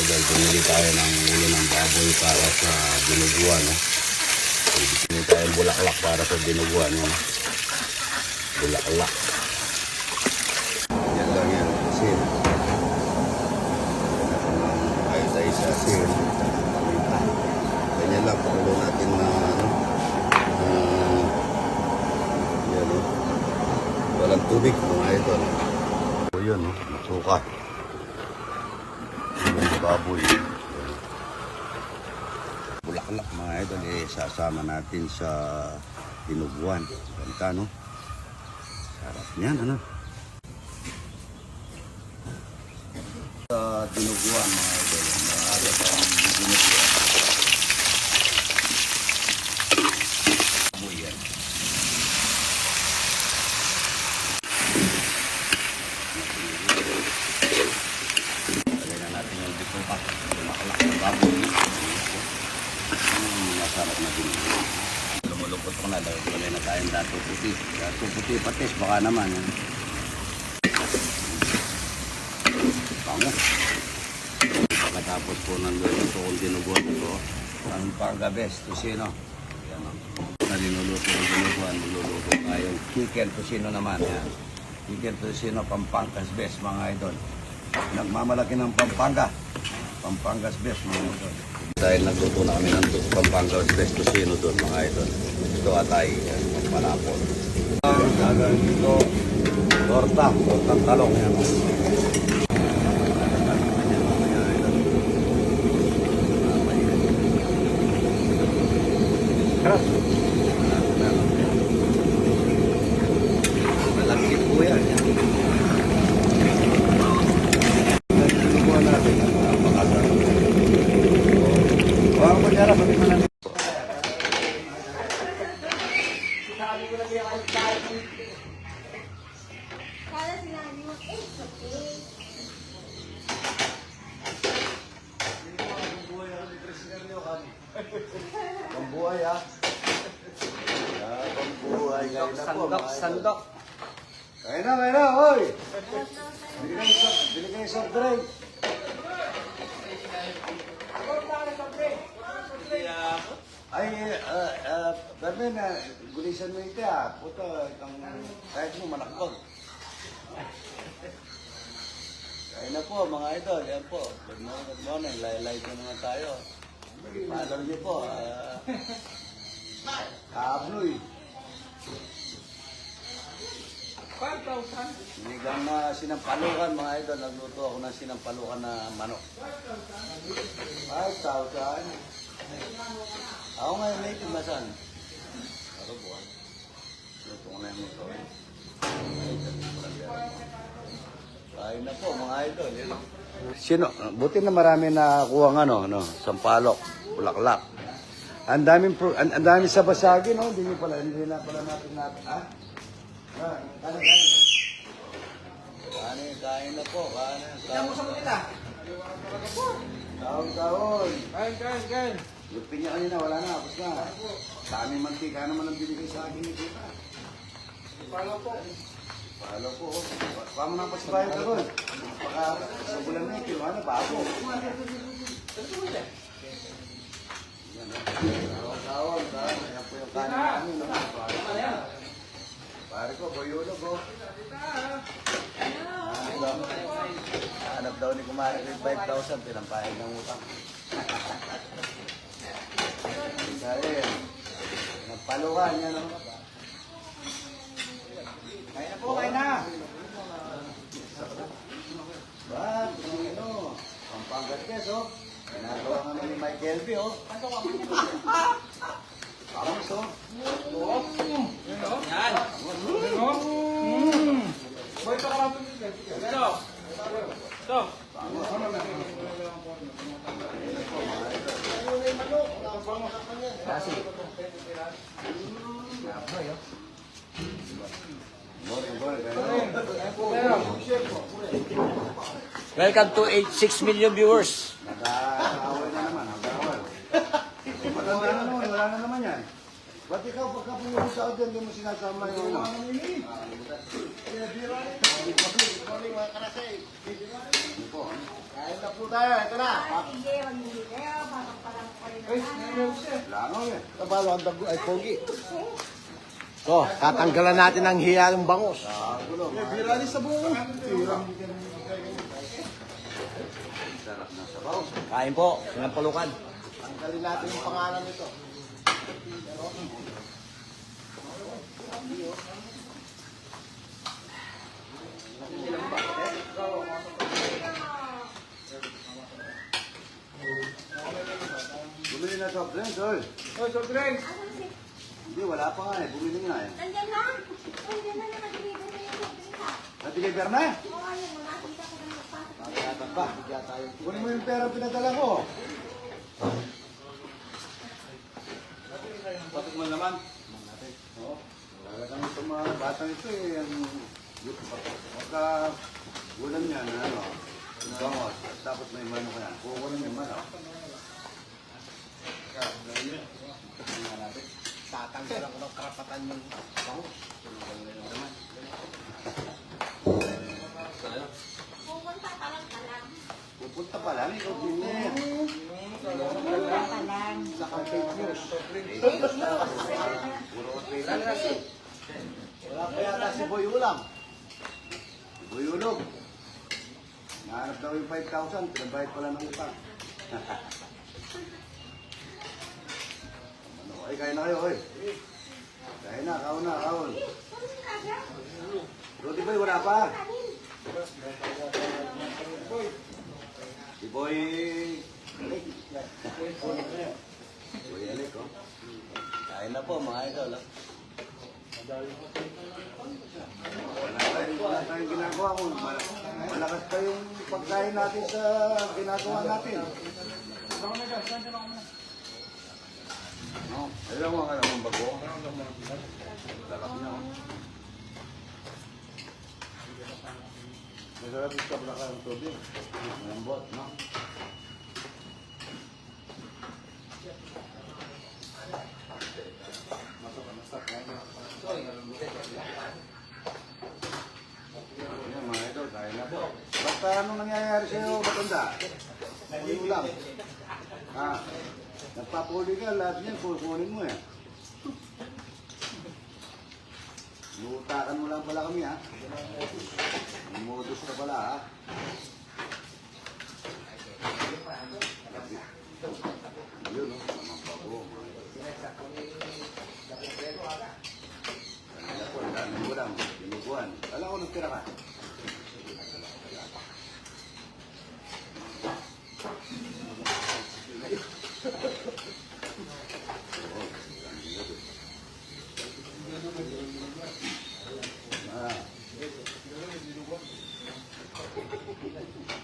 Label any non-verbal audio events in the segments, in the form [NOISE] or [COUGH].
idol. Bumili tayo ng ulo ng baboy para sa dinuguan. No? Bumili tayo ng bulaklak para sa dinuguan. No? Bulaklak. Yan lang yan. Asin. Tayo tayo sa asin. Ganyan lang. Pakulo natin na ano. Uh? Walang tubig mga idol. So yun no? Suka. Baboy. Bulaklak mga idol eh sasama natin sa dinuguan. Ganda no? Sarap niyan ano? Sa dinuguan mga idol. Maaga pa ang dinuguan. Baboy yan. Lagay na natin yung bituka. Bulaklak ng baboy. Mm, masarap na din. Lumulupot ko na. Lagay na tayong dato puti. Dato puti patis. Baka naman. Eh. Pango. Pagkatapos po ng luluto kong dinuguan ko. Ang pagabes. Tusino. Yan o. Na linuluto ng dinuguan. Luluto tayong chicken tusino naman. Yan. Chicken tusino Pampangkas best mga idol. Nagmamalaki ng Pampanga. Pampangas best mga idol. Dahil nagluto na kami ng Pampangas best tusino doon mga idol. Ito atay, palapon. Ang gagawin dito, torta, tortang talong yan. Sarap. Malaki po yan. Subukan natin. Napakasarap. Huwag mo dyan, pati mo lang. Kala sinabi mo, eh, it's okay. Pambuhay ha. Kain na po. Sandok, sandok. Kain na, kain na, hoy. Bili kayo soft drink. Ay, ah, ah, Bermin, ah, gulisan mo ito ah. Puto, itong, kahit mo manakbog. Kain na po, mga idol. Yan po. Good morning, good morning. Live-live na naman tayo. Follow niyo po. ah, [LAUGHS] Kaabloy. Sinigang na sinampalukan mga idol. Nagluto ako ng sinampalukan na manok. 5,000. Ako ngayon native na saan? Pero buwan. Luto ko na yung ito. Kain na po mga idol. Yun. Sino? Buti na marami na kuha ng ano, no? Sampalok, bulaklak. Ang daming pro, ang, ang daming sa basagi, no? Hindi pala, hindi na pala natin ha? Ah, kanin, kanin. Kanin, kain na po, kanin. Tignan mo sa kita. Taon-taon. Kain, kain, kain. Yung pinya kanina, wala na, tapos na. Dami mantika naman ang binigay sa akin ni Tita. Palo po. Palo po. Pa- Paano nang pasibayan ka doon? Baka bulan na ito, ano, bago. Yan, oh. Taon-taon, taon. Ayan po yung kanin namin, no? Pare ko, boyulog, oh. Hanap daw, ni Kumari yung 5,000, pinampahid ng utang. Dahil, nagpalukan yan, no? Kain na po, kain na. Ba, ano, Pampangas Quez, oh. Ginagawa kami ni Mike Elby, oh. Vamos, oh. Yan. Mm. Boy, pa ka lang. Ito. Ito. Kasi. Ganun. Welcome to 86 million viewers. Nag-aaway na naman, nag-aaway. Maganda na naman, wala na naman yan. Ba't ikaw pagka pumunta ako dyan, hindi mo sinasama yung ano? Kain na po tayo, ito na. Ay. Langaw eh. Tabalo ang dago ay pogi. So, tatanggalan natin ang hiya ng bangos. Birali sa buo. Sarap na sabaw. Kain po, sinampalukan. Tanggalin natin yung pangalan nito. Bumili na soft drinks, oy. Oh, soft drinks. Hindi, wala pa nga eh. Bumili nga eh. Nandyan na. Nandyan na nakadeliver na yung sobrang ka. Na-deliver na eh. Oo, ayun. Nakakita ko na magpasok. Nakakatan pa, bigya tayo. Kunin mo yung pera pinadala ko. Patok mo naman. Talagang itong mga batang ito eh. Ang, pagka ulam yan, ano, bangos, tapos may mano ka yan. Kukunin yung mano. Tatanggalan ko ng karapatan ng bangos. Pupunta pa lang ka lang. Pupunta pa lang, ikaw din eh. Pupunta pa lang. Sa fake news. Puro hotel lang kasi. Wala pa yata si Boy Ulam. Buyulog. Nahanap daw yung 5,000, pinabayad pala ng utang. [LAUGHS] ano, ay, kain na kayo, oy. Kain na, kaon na, kaon. Si? Rudy Boy, wala pa. Si Boy... [LAUGHS] Boy Alik, oh. Kain na po, mga idol, oh. Wala tayong, ginagawa ko. Mal- Malakas pa yung pagkain natin sa ginagawa natin. No, ayun mo ka naman bago. Sarap niya. oh. Masarap yung sabra ka ng tubig. Lambot, no? Yan mga idol, kaya na. Basta anong nangyayari sa'yo, matanda? May ulam. Ha? Nagpapuli ka, lahat yan, kukunin mo eh. Lutakan mo lang pala kami ha. Modus ka pala ha. Yun o, namang bago. Kanila po, ang daming ulam, binubuan. Alam ko, nagtira ka.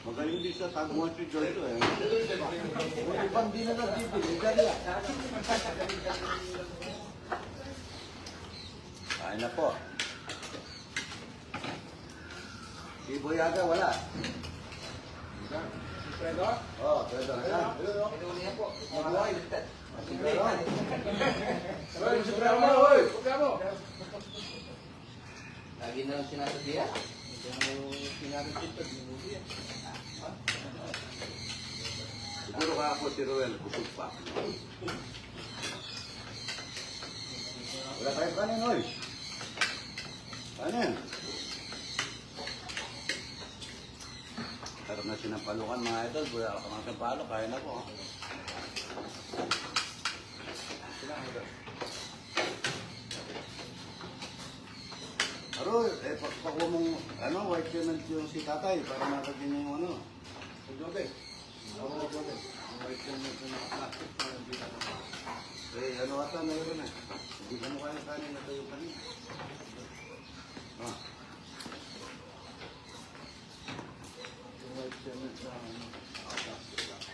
Magaling din sa taguan si Jojo eh. Na nagbibili, dali ah. Kain na po. Si Boyaga wala. Fredo? Oh, pwede na. Oy, sobrang mo, oy. Sobrang mo. Lagi na lang sinasabihan. Siguro ka ako si Ruel, busog pa. Wala tayong kanin, oy. Kanin. Sarap na sinampalukan mga idol. Wala ka mga sampalo, kaya na po. oh. Aro, eh, pakuha mong, ano, white cement yung si tatay para makagyan niya yung ano. Jobe. Oo. Ang white cement yung naka-plastic para hindi ka Eh, ano ata mayroon eh. Hindi ka mo kaya kanin na tayo kanina. Ah. Yung white cement sa ano, naka-plastic lang.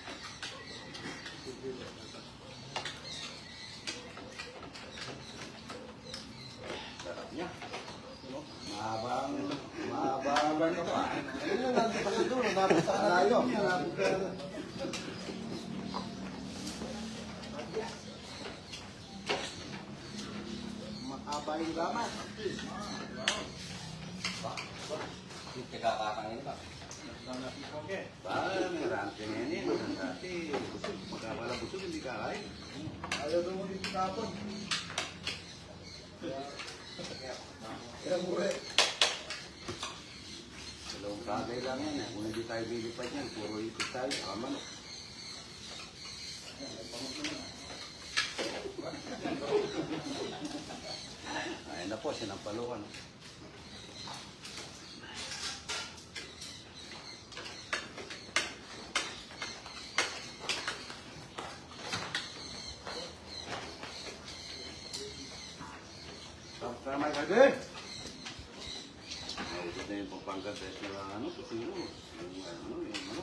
Sarap niya. Mahabang, mahabang ano pa. Ayun lang, nandito kasi doon, napunta ka na tayo. Napunta ka na. Tayong gamas. Hindi kakakangin ba? Ba, may rante nga yun. Ang dati, busog. Magkakala busog, hindi kakain. Ayaw daw mo dito kapon. Kaya mure. Dalawang bagay lang yan. eh. Kung hindi tayo bilipat yan, puro ipit tayo. Saka manok. Ayun na po, sinampalukan. Tama ka din. Ay, ito na yung pangpangkat sa ano. Yung ano, yung ano.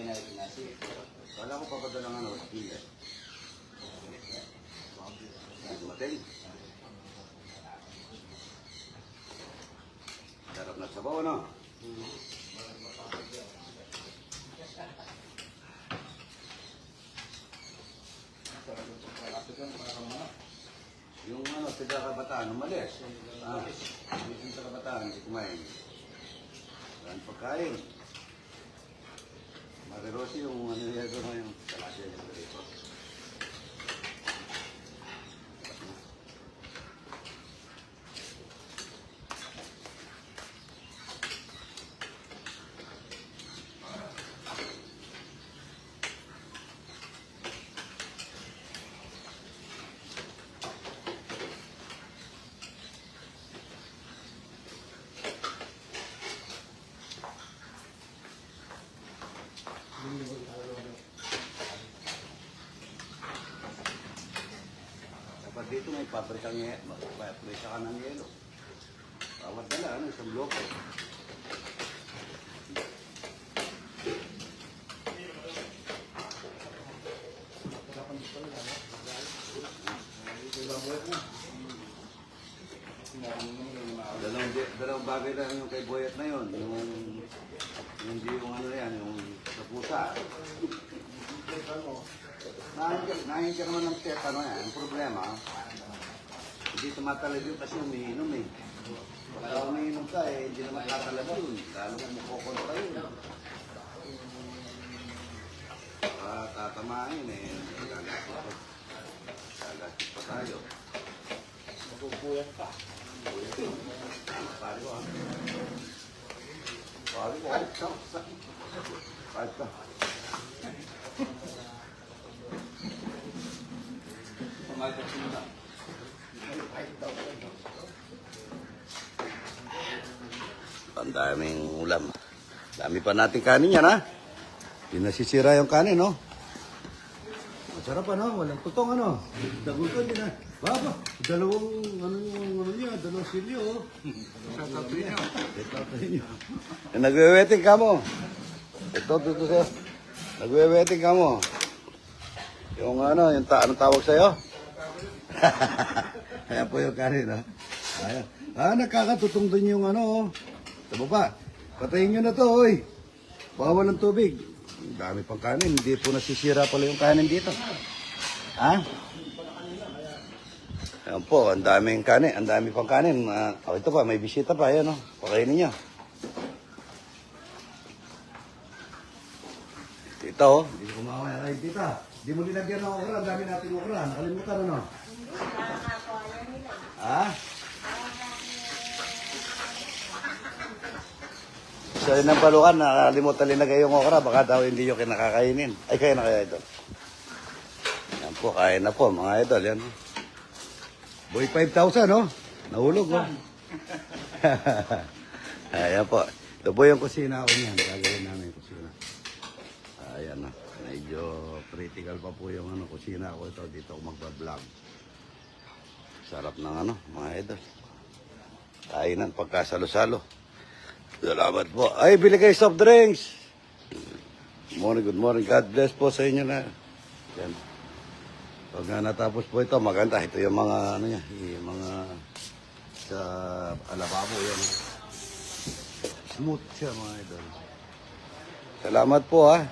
Na itinasi. Wala ko papadala ng ano, pila. Dumating. Sarap na sabaw, ano? Yung ano, taga kabataan, umalis. Ah, yung kabataan, hindi kumain. Walang pagkain. Marirosi yung ano niya doon yung kalasya niya. Dito may pabrikang pabrika ka ng yelo. Bawat dala, ano, isang bloke. Dalawang, dalawang bagay lang yung kay Boyet na yun. Yung, hindi yung ano yan, yung sa pusa. Nahin ka naman ng tetano yan. Ang problema, hindi tumatalab yun kasi umiinom eh. Pagka umiinom ka eh, hindi naman tatalab yun. Lalo kung makukontra yun. Ah, tatamahin eh. Gagastos pa. Gagastos pa tayo. Magpupuyat ka. Pari ko ah. Pari ko. Sa- sa- Pari ko. Ka sila. Ang daming ulam. Dami pa natin kanin yan, ha? Hindi nasisira yung kanin, no? Masarap, ano? Walang tutong, ano? Dagutan din, ha? Baba, dalawang, ano yung, ano niya, dalawang silyo, oh. Sa tatay niyo. Sa tatay niyo. Nagwe-wetting ka mo. Ito, ito, ito, sa'yo. Nagwe-wetting ka mo. Yung ano, yung ta anong tawag sa'yo? [LAUGHS] Ayan po yung kanin, ha? Ayan. Ah, nakakatutong din yung ano, oh. Sa baba. Patayin nyo na to, oy. Bawal ng tubig. Ang dami pang kanin. Hindi po nasisira pala yung kanin dito. Ha? Ayan po, ang daming kanin. Ang dami pang kanin. Ah, oh, ito pa, may bisita pa. Ayan, oh. Pakainin nyo. Ito, oh. Hindi ko kumakain. Ay, tita. Hindi mo linagyan ng okra. Ang dami natin okra. Nakalimutan, ano? Ha? Sa so, ng palukan, nakalimutan linagay yung okra. Baka daw hindi yung kinakakainin. Ay, kaya na kaya ito. Yan po, kain na po, mga idol. Yan. Boy, 5,000, no? Nahulog, no? [LAUGHS] Ayan po. Ito po yung kusina ko niyan. Gagawin namin yung kusina. Ayan na. Medyo critical pa po yung ano, kusina ko ito. Dito ako magbablog. Sarap ng ano, mga idol. Kainan pagkasalo-salo. Salamat po. Ay, bili kayo soft drinks. Good morning, good morning. God bless po sa inyo na. Yan. Pag nga natapos po ito, maganda. Ito yung mga, ano niya, yung mga sa alababo yan. Smooth siya mga idol. Salamat po ha.